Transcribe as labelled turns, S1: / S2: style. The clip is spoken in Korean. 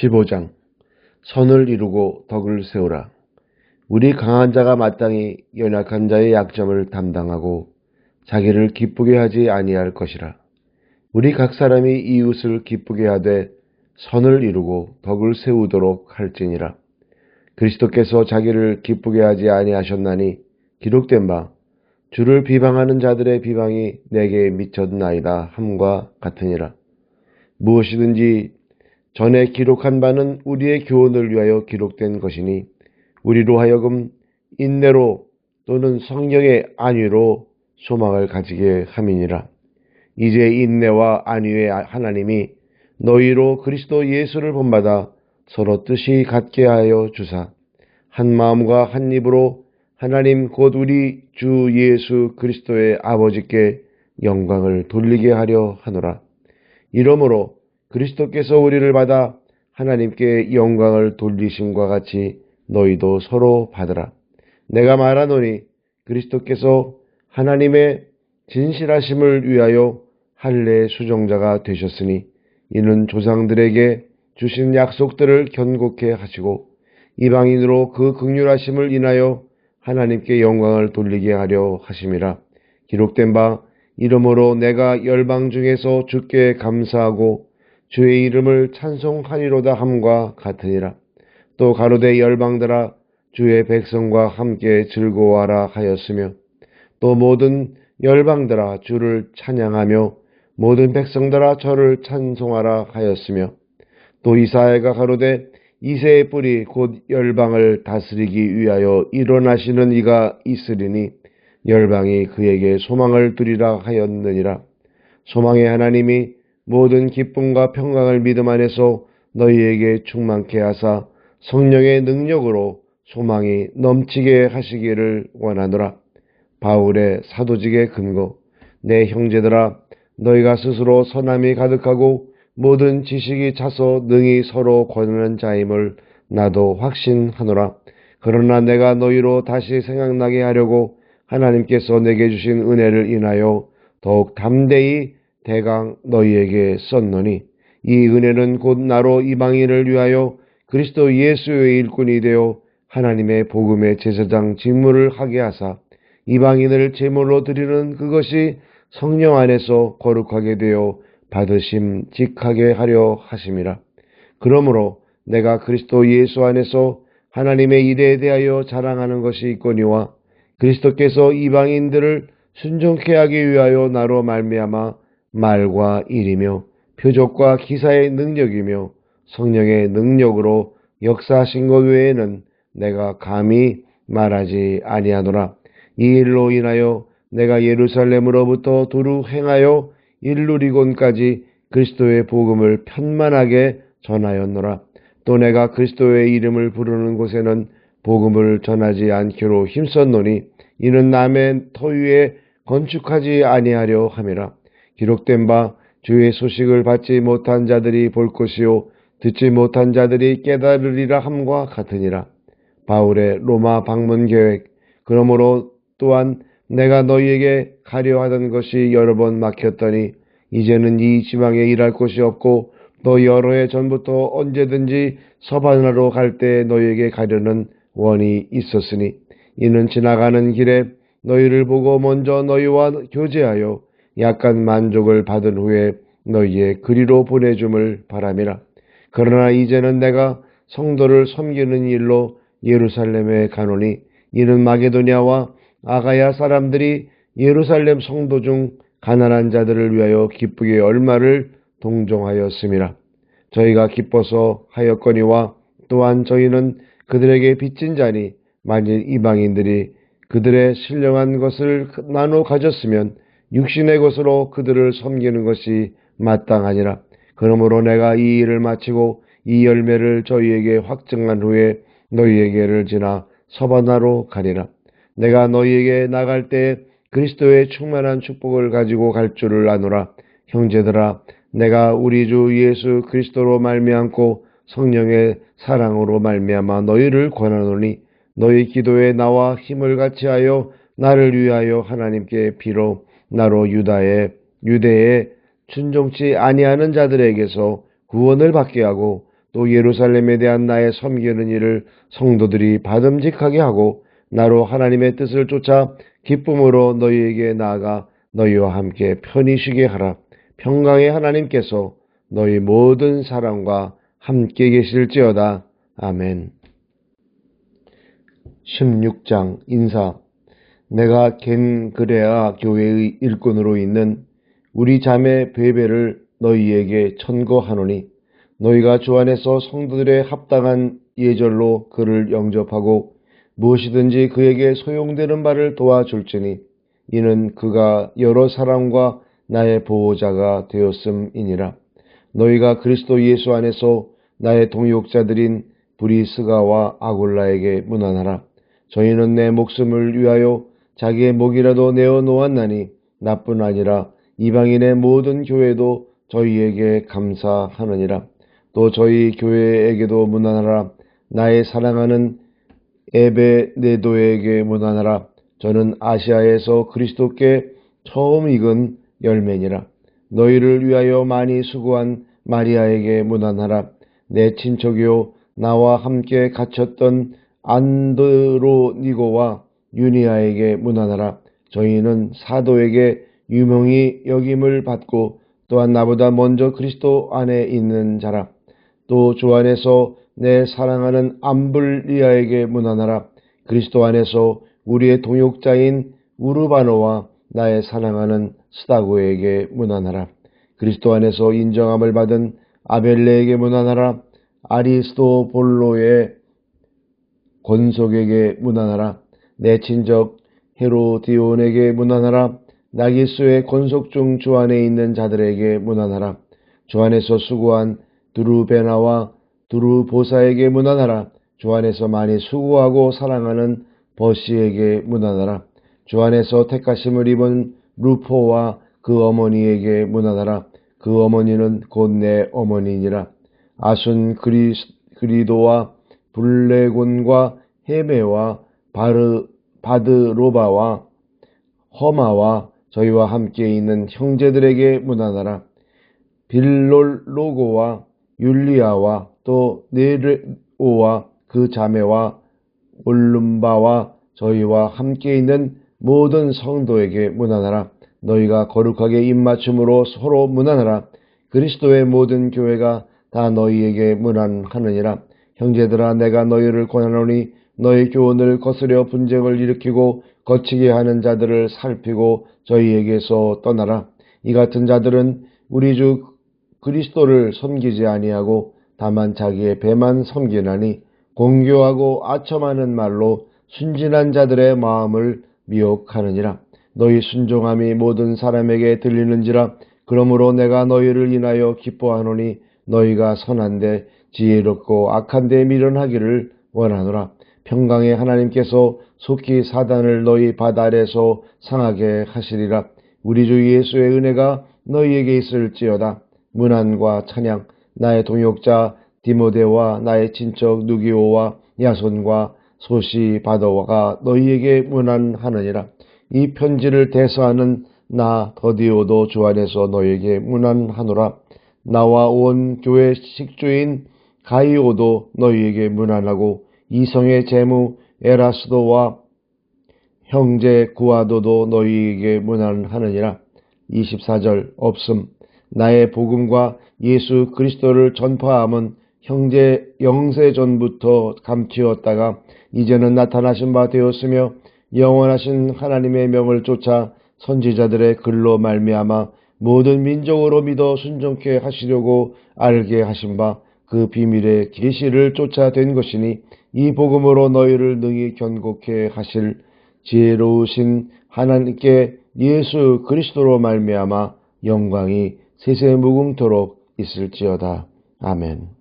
S1: 15장 선을 이루고 덕을 세우라. 우리 강한 자가 마땅히 연약한 자의 약점을 담당하고 자기를 기쁘게 하지 아니할 것이라. 우리 각 사람이 이웃을 기쁘게 하되 선을 이루고 덕을 세우도록 할지니라. 그리스도께서 자기를 기쁘게 하지 아니하셨나니 기록된 바 주를 비방하는 자들의 비방이 내게 미쳤나이다 함과 같으니라. 무엇이든지 전에 기록한 바는 우리의 교훈을 위하여 기록된 것이니 우리로 하여금 인내로 또는 성령의 안위로 소망을 가지게 함이니라. 이제 인내와 안위의 하나님이 너희로 그리스도 예수를 본받아 서로 뜻이 같게 하여 주사 한 마음과 한 입으로 하나님 곧 우리 주 예수 그리스도의 아버지께 영광을 돌리게 하려 하노라. 이러므로 그리스도께서 우리를 받아 하나님께 영광을 돌리심과 같이 너희도 서로 받으라. 내가 말하노니 그리스도께서 하나님의 진실하심을 위하여 할례 수종자가 되셨으니 이는 조상들에게 주신 약속들을 견고케 하시고 이방인으로 그 극률하심을 인하여 하나님께 영광을 돌리게 하려 하심이라. 기록된 바 이러므로 내가 열방 중에서 주께 감사하고 주의 이름을 찬송하리로다 함과 같으니라. 또 가로대 열방들아 주의 백성과 함께 즐거워하라 하였으며 또 모든 열방들아 주를 찬양하며 모든 백성들아 저를 찬송하라 하였으며 또 이사야가 가로되 이세의 뿌리 곧 열방을 다스리기 위하여 일어나시는 이가 있으리니 열방이 그에게 소망을 두리라 하였느니라 소망의 하나님이 모든 기쁨과 평강을 믿음 안에서 너희에게 충만케 하사 성령의 능력으로 소망이 넘치게 하시기를 원하노라. 바울의 사도직의 근거 내 형제들아 너희가 스스로 선함이 가득하고 모든 지식이 차서 능히 서로 권하는 자임을 나도 확신하노라. 그러나 내가 너희로 다시 생각나게 하려고 하나님께서 내게 주신 은혜를 인하여 더욱 담대히 대강 너희에게 썼노니 이 은혜는 곧 나로 이방인을 위하여 그리스도 예수의 일꾼이 되어 하나님의 복음의 제사장 직무를 하게 하사 이방인을 제물로 드리는 그것이 성령 안에서 거룩하게 되어 받으심 직하게 하려 하심이라. 그러므로 내가 그리스도 예수 안에서 하나님의 일에 대하여 자랑하는 것이 있거니와 그리스도께서 이방인들을 순종케 하기 위하여 나로 말미암아 말과 일이며 표적과 기사의 능력이며 성령의 능력으로 역사하신 것 외에는 내가 감히 말하지 아니하노라. 이 일로 인하여 내가 예루살렘으로부터 두루 행하여 일루리곤까지 그리스도의 복음을 편만하게 전하였노라. 또 내가 그리스도의 이름을 부르는 곳에는 복음을 전하지 않기로 힘썼노니 이는 남의 터위에 건축하지 아니하려 함이라. 기록된 바 주의 소식을 받지 못한 자들이 볼 것이요 듣지 못한 자들이 깨달으리라 함과 같으니라. 바울의 로마 방문 계획 그러므로 또한 내가 너희에게 가려 하던 것이 여러 번 막혔더니 이제는 이 지방에 일할 곳이 없고 또 여러 해 전부터 언제든지 서바나로 갈 때 너희에게 가려는 원이 있었으니 이는 지나가는 길에 너희를 보고 먼저 너희와 교제하여 약간 만족을 받은 후에 너희의 그리로 보내줌을 바람이라. 그러나 이제는 내가 성도를 섬기는 일로 예루살렘에 가노니 이는 마게도냐와 아가야 사람들이 예루살렘 성도 중 가난한 자들을 위하여 기쁘게 얼마를 동정하였음이라. 저희가 기뻐서 하였거니와 또한 저희는 그들에게 빚진 자니 만일 이방인들이 그들의 신령한 것을 나눠 가졌으면 육신의 것으로 그들을 섬기는 것이 마땅하니라. 그러므로 내가 이 일을 마치고 이 열매를 저희에게 확증한 후에 너희에게를 지나 서바나로 가리라. 내가 너희에게 나갈 때 그리스도의 충만한 축복을 가지고 갈 줄을 아노라. 형제들아, 내가 우리 주 예수 그리스도로 말미암고 성령의 사랑으로 말미암아 너희를 권하노니 너희 기도에 나와 힘을 같이 하여 나를 위하여 하나님께 비로 나로 유다의 유대에 순종치 아니하는 자들에게서 구원을 받게 하고 또 예루살렘에 대한 나의 섬기는 일을 성도들이 받음직하게 하고 나로 하나님의 뜻을 쫓아 기쁨으로 너희에게 나아가 너희와 함께 편히 쉬게 하라. 평강의 하나님께서 너희 모든 사람과 함께 계실지어다. 아멘. 16장 인사 내가 겐그레아 교회의 일꾼으로 있는 우리 자매 베베를 너희에게 천거하노니 너희가 주 안에서 성도들의 합당한 예절로 그를 영접하고 무엇이든지 그에게 소용되는 바를 도와줄지니 이는 그가 여러 사람과 나의 보호자가 되었음이니라. 너희가 그리스도 예수 안에서 나의 동역자들인 브리스가와 아굴라에게 문안하라. 저희는 내 목숨을 위하여 자기의 목이라도 내어 놓았나니 나뿐 아니라 이방인의 모든 교회도 저희에게 감사하느니라. 또 저희 교회에게도 문안하라. 나의 사랑하는 에베네도에게 문안하라. 저는 아시아에서 그리스도께 처음 익은 열매니라. 너희를 위하여 많이 수고한 마리아에게 문안하라. 내 친척이요 나와 함께 갇혔던 안드로니고와 유니아에게 문안하라. 저희는 사도에게 유명히 여김을 받고 또한 나보다 먼저 그리스도 안에 있는 자라. 또 주 안에서 내 사랑하는 암블리아에게 문안하라. 그리스도 안에서 우리의 동역자인 우르바노와 나의 사랑하는 스다고에게 문안하라. 그리스도 안에서 인정함을 받은 아벨레에게 문안하라. 아리스토볼로의 권속에게 문안하라. 내 친적 헤로디온에게 문안하라. 나기수의 권속 중 주 안에 있는 자들에게 문안하라. 주 안에서 수고한 두루베나와 두루보사에게 문안하라. 주 안에서 많이 수고하고 사랑하는 버시에게 문안하라. 주 안에서 택하심을 입은 루포와 그 어머니에게 문안하라. 그 어머니는 곧 내 어머니니라. 아순 그리, 그리도와 블레곤과 헤메와 바르, 바드로바와 허마와 저희와 함께 있는 형제들에게 문안하라. 빌롤로고와 율리아와 또 네르오와 그 자매와 올름바와 저희와 함께 있는 모든 성도에게 문안하라. 너희가 거룩하게 입맞춤으로 서로 문안하라. 그리스도의 모든 교회가 다 너희에게 문안하느니라. 형제들아 내가 너희를 권하노니 너희 교훈을 거스려 분쟁을 일으키고 거치게 하는 자들을 살피고 저희에게서 떠나라. 이 같은 자들은 우리 주 그리스도를 섬기지 아니하고 다만 자기의 배만 섬기나니 공교하고 아첨하는 말로 순진한 자들의 마음을 미혹하느니라. 너희 순종함이 모든 사람에게 들리는지라. 그러므로 내가 너희를 인하여 기뻐하노니 너희가 선한데 지혜롭고 악한데 미련하기를 원하노라. 평강의 하나님께서 속히 사단을 너희 바 아래서 상하게 하시리라. 우리 주 예수의 은혜가 너희에게 있을지어다. 문안과 찬양, 나의 동역자 디모데와 나의 친척 누기오와 야손과 소시 바더와가 너희에게 문안하느니라. 이 편지를 대서하는 나 더디오도 주 안에서 너에게 문안하노라. 나와 온 교회 식주인 가이오도 너희에게 문안하고 이성의 제무 에라스도와 형제 구아도도 너희에게 문안하느니라. 24절 없음 나의 복음과 예수 그리스도를 전파함은 형제 영세 전부터 감추었다가 이제는 나타나신 바 되었으며 영원하신 하나님의 명을 쫓아 선지자들의 글로 말미암아 모든 민족으로 믿어 순종케 하시려고 알게 하신 바 그 비밀의 계시를 쫓아 된 것이니 이 복음으로 너희를 능히 견고케 하실 지혜로우신 하나님께 예수 그리스도로 말미암아 영광이 세세 무궁토록 있을지어다. 아멘.